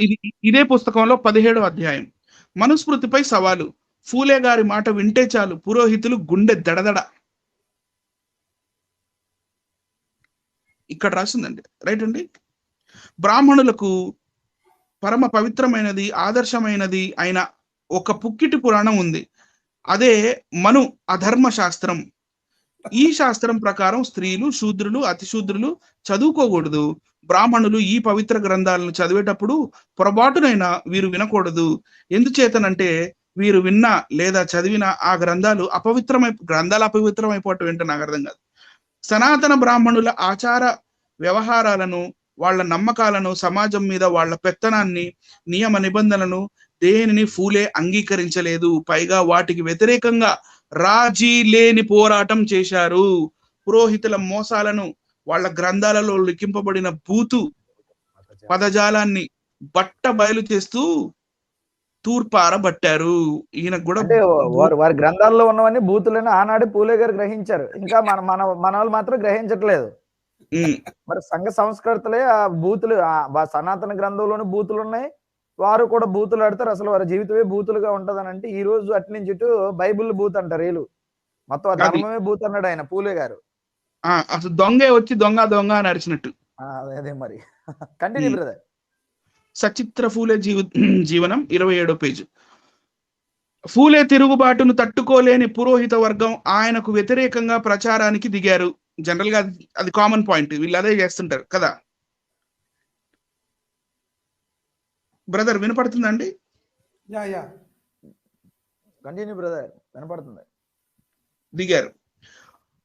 ఇది ఇదే పుస్తకంలో పదిహేడు అధ్యాయం. మనుస్మృతిపై సవాలు. ఫూలే గారి మాట వింటే చాలు. పురోహితులు గుండె దడదడ. ఇక్కడ రాసిందండి. రైట్ అండి? బ్రాహ్మణులకు పరమ పవిత్రమైనది ఆదర్శమైనది అయిన ఒక పుక్కిటి పురాణం ఉంది. అదే మను అధర్మ శాస్త్రం ఈ శాస్త్రం ప్రకారం స్త్రీలు శూద్రులు అతిశూద్రులు చదువుకోకూడదు. బ్రాహ్మణులు ఈ పవిత్ర గ్రంథాలను చదివేటప్పుడు పొరపాటునైనా వీరు వినకూడదు. ఎందుచేతనంటే వీరు విన్న లేదా చదివిన ఆ గ్రంథాలు అపవిత్రమై గ్రంథాలు అపవిత్రమైపోవటం ఏంటో నాకు అర్థం కాదు. సనాతన బ్రాహ్మణుల ఆచార వ్యవహారాలను వాళ్ళ నమ్మకాలను సమాజం మీద వాళ్ళ పెత్తనాన్ని నియమ నిబంధనలను దేనిని ఫూలే అంగీకరించలేదు. పైగా వాటికి వ్యతిరేకంగా రాజీ లేని పోరాటం చేశారు. పురోహితుల మోసాలను వాళ్ళ గ్రంథాలలో లిఖింపబడిన బూతు పదజాలాన్ని బట్ట బయలు చేస్తూ తూర్పారబట్టారు. ఈయన కూడా వారు వారి గ్రంథాల్లో ఉన్నవన్నీ బూతులని ఆనాడు పూలే గారు గ్రహించారు. ఇంకా మన మన మన వాళ్ళు మాత్రం గ్రహించట్లేదు. మరి సంఘ సంస్కృతులే ఆ బూతులు సనాతన గ్రంథంలోని బూతులు ఉన్నాయి. వారు కూడా బూతులు ఆడతారు. అసలు వారి జీవితమే బూతులుగా ఉంటదని అంటే ఈ రోజు అటు నుంచి ఇటు బైబిల్ బూత్ అంటారు వీళ్ళు. మొత్తం. ధర్మమే బూత్ అన్నాడు ఆయన పూలే గారు. అసలు దొంగే వచ్చి దొంగ దొంగ అని అరిచినట్టు. ఆ, అదే మరి. కంటిన్యూ. బ్రదర్ సచిత్ర ఫూలే జీవ జీవనం ఇరవై ఏడో పేజీ. ఫూలే తిరుగుబాటును తట్టుకోలేని పురోహిత వర్గం ఆయనకు వ్యతిరేకంగా ప్రచారానికి దిగారు. జనరల్గా అది- అది కామన్ పాయింట్ వీళ్ళు అదే చేస్తుంటారు కదా. బ్రదర్ వినపడుతుందండి యా యా. కంటిన్యూ బ్రదర్ వినపడుతుంది. దిగారు.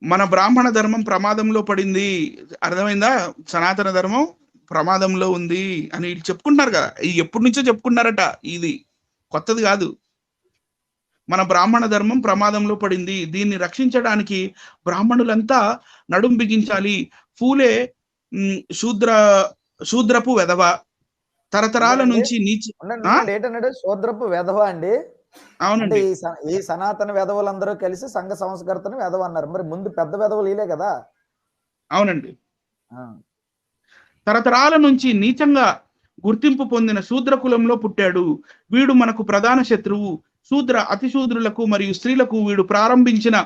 మన బ్రాహ్మణ ధర్మం ప్రమాదంలో పడింది. అర్థమైందా? సనాతన ధర్మం ప్రమాదంలో ఉంది అని వీళ్ళు చెప్పుకుంటున్నారు కదా. ఇది ఎప్పటి నుంచో చెప్పుకున్నారట ఇది. కొత్తది కాదు. మన బ్రాహ్మణ ధర్మం ప్రమాదంలో పడింది. దీన్ని రక్షించడానికి బ్రాహ్మణులంతా నడుం బిగించాలి. ఉమ్, శూద్ర శూద్రపు వెధవ. తరతరాల నుంచి నీచి శూద్రపు వెధవ అండి. అవునండి. ఈ సనాతన వెధవలందరూ కలిసి సంఘ సంస్కర్తను వెధవ అన్నారు. మరి ముందు పెద్ద వెధవలు ఈలే కదా? అవునండి. ఆ. తరతరాల నుంచి నీచంగా గుర్తింపు పొందిన శూద్ర కులంలో పుట్టాడు. వీడు మనకు ప్రధాన శత్రువు. శూద్ర అతిశూద్రులకు మరియు స్త్రీలకు వీడు ప్రారంభించిన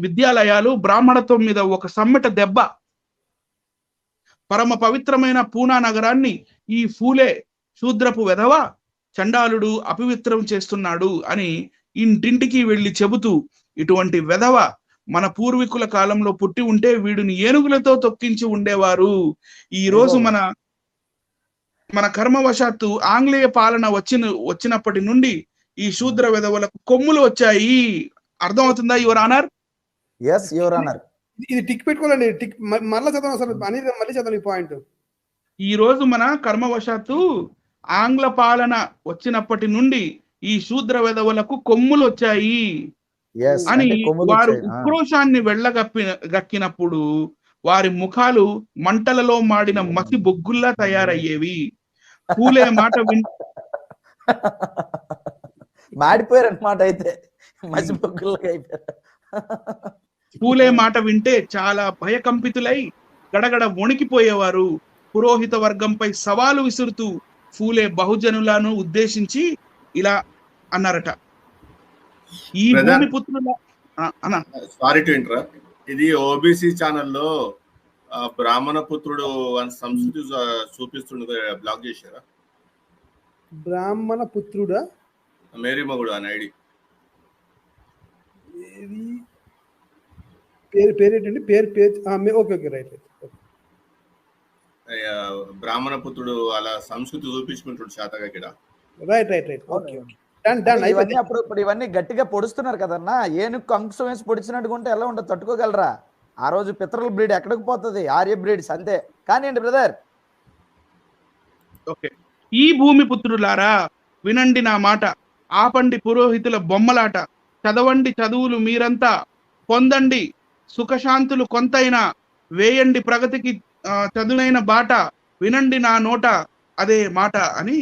విద్యాలయాలు బ్రాహ్మణత్వం మీద ఒక సమ్మెట దెబ్బ. పరమ పవిత్రమైన పూనా నగరాన్ని ఈ ఫూలే శూద్రపు వెధవ? చండాలుడు అపవిత్రం చేస్తున్నాడు అని ఇంటింటికి వెళ్ళి చెబుతూ ఇటువంటి వెధవ మన పూర్వీకుల కాలంలో పుట్టి ఉంటే వీడిని ఏనుగులతో తొక్కించి ఉండేవారు. ఈ రోజు. మన మన కర్మవశాత్తు ఆంగ్లేయ పాలన వచ్చిన వచ్చినప్పటి నుండి ఈ శూద్ర వెధవలకు కొమ్ములు వచ్చాయి. అర్థమవుతుందా యువర్ ఆనర్? ఎస్ యువర్ అన్నారు ఇది టిక్ పెట్టుకోవాలండి టిక్ మ- మరలా చదవండి అసలు అనేది మళ్ళీ చదవండి ఈ పాయింట్. ఈ రోజు మన కర్మవశాత్తు ఆంగ్ల పాలన వచ్చినప్పటి నుండి ఈ శూద్ర వెధవలకు కొమ్ములు వచ్చాయి అని వారు. ఉక్రోషాన్ని వెళ్ళగప్పి గక్కినప్పుడు వారి ముఖాలు మంటలలో మాడిన మసి బొగ్గుల్లా తయారయ్యేవి. పూలే మాట విన్ మాడిపోయారు అనమాట అయితే. మసి అయిపోయారు. పూలే మాట వింటే చాలా భయకంపితులై గడగడ వణికిపోయేవారు. పురోహిత వర్గంపై సవాలు విసురుతూ ఫూలే బహుజనులను ఉద్దేశించి ఇలా అన్నారట. ఈ. భూమి పుత్రుల అన్న. సారీ టు ఇంటరప్ట్ ఇది ఓబీసీ ఛానల్లో బ్రాహ్మణ పుత్రుడు అని సంస్కృతి చూపిస్తుండే బ్లాక్ చేశారా? బ్రాహ్మణ పుత్రుడా? మేరీ మగుడు అని ఐడి. ఏది పేరు పేరు ఏంటండి పేరు పేరు ఓకే ఓకే రైట్ రైట్ బ్రాహ్మణ పుత్రుడు అలా సంస్కృతి చూపించుకుంటాడు శాతగా ఇక్కడ right right right okay okay done done ఇవన్నీ అప్పుడు ఇప్పుడు ఇవన్నీ గట్టిగా పొడుస్తున్నారు కదన్నా ఏనుగు అంశం వేసి పొడిచినట్టుకుంటే ఎలా ఉంటుంది తట్టుకోగలరా? ఆ రోజు పితరుల బ్రీడ్ ఎక్కడికి పోతుంది? ఆర్య బ్రీడ్స్ అంతే కానివ్వండి బ్రదర్. ఓకే. ఈ భూమి పుత్రులారా వినండి నా మాట. ఆపండి పురోహితుల బొమ్మలాట. చదవండి చదువులు మీరంతా. పొందండి. సుఖశాంతులు కొంతైనా. వేయండి ప్రగతికి చదునైన బాట వినండి నా నోట అదే మాట అని